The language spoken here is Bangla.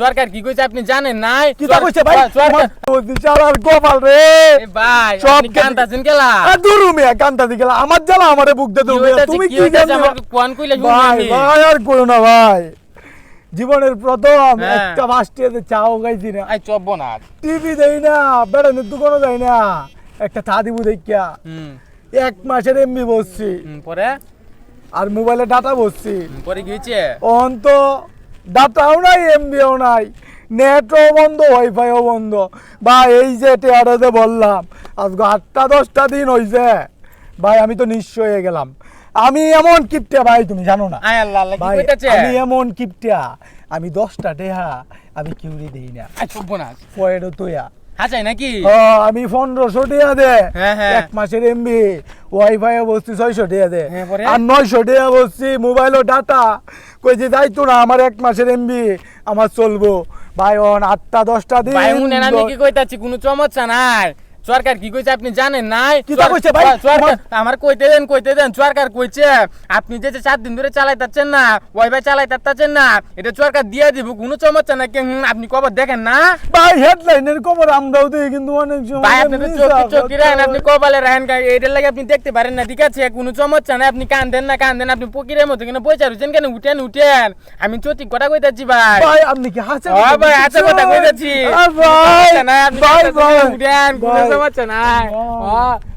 সরকার কি কইছে আপনি জানেন নাই? কি তা কইছে ভাই? সরকার গোপাল রে। ভাই সব আপনি কান্তাছেন কেলা আর দূরু মিয়া কান্তা দি গেলা। আমার জ্বালা আমারে বুক দে তুমি তুমি কি জানো কোয়ান কইলে ভাই ভাই আর করো না ভাই। জীবনের প্রথম হ্যাঁ। একটা মাস্টিয়াতে চাও গাইছি না। আই চব্ব না টিভি দেই না বেড়ানোর দোকানও দেয় না। একটা চা দিব দেখিয়া হুম। এক মাসের এমবি বসছি। পরে? আর মোবাইলে ডাটা বসছি। পরে কি হয়েছে অন তো ডাটাও নাই এমবিও নাই নেটও বন্ধ ওয়াইফাইও বন্ধ। বা এই যে টেয়ারাতে বললাম আজকে আটটা দশটা দিন হইছে। ভাই আমি তো নিঃস্ব হয়ে গেলাম। আমি এমন কিপটা ভাই তুমি জানো না। ভাই আমি এমন কিপটা আমি দশটা টেহা আমি কিউরি দিই না। পয়েরও তোয়া। হাসাই নাকি? আমি পনেরোশো টিয়া দে। হ্যাঁ, হ্যাঁ। এক মাসের এমবি ওয়াইফাই বসছি ছয়শো টিয়া দে। হ্যাঁ, আর নয়শো টিয়া বসছি মোবাইল ও ডাটা কই যে যাইতো না আমার এক মাসের এমবি আমার চলবো। ভাই অন আটটা দশটা দিন আমি কি কইতাছি কোনো চমৎসা নাই। সরকার কি কইছে আপনি জানেন নাই? কইছে ভাই? সরকার আমার- কইতে দেন কইতে দেন সরকার কইছে আপনি যে যে চার দিন ধরে চালাইতাছেন না ওয়াইফাই চালাইতাছেন না এটা সরকার দিয়ে দিব কোনো চমৎসা নাই হুম, আপনি কবে দেখেন না? ভাই হেডলাইনের খবর আমরাও দিই কিন্তু অনেক সময় ভাই আপনি মিস চোখে রাখেন আপনি কপালে রাখেন এটার লাগে আপনি দেখতে পারেন না ঠিক আছে? কোনো চমৎসা নাই আপনি কান্দেন না কান্দেন আপনি ফকিরের মতো কিনা পয়সা রুচেন কেন উঠেন উঠেন? আমি চটি কথা কইতাছি ভাই। ভাই আপনি কি হাসেন? ভাই হাতে কথা কইতাছি। ভাই ভাই কান্দেন, ভাই উঠেন কোনো ভাই। সমস্যা নাই ভাই। ও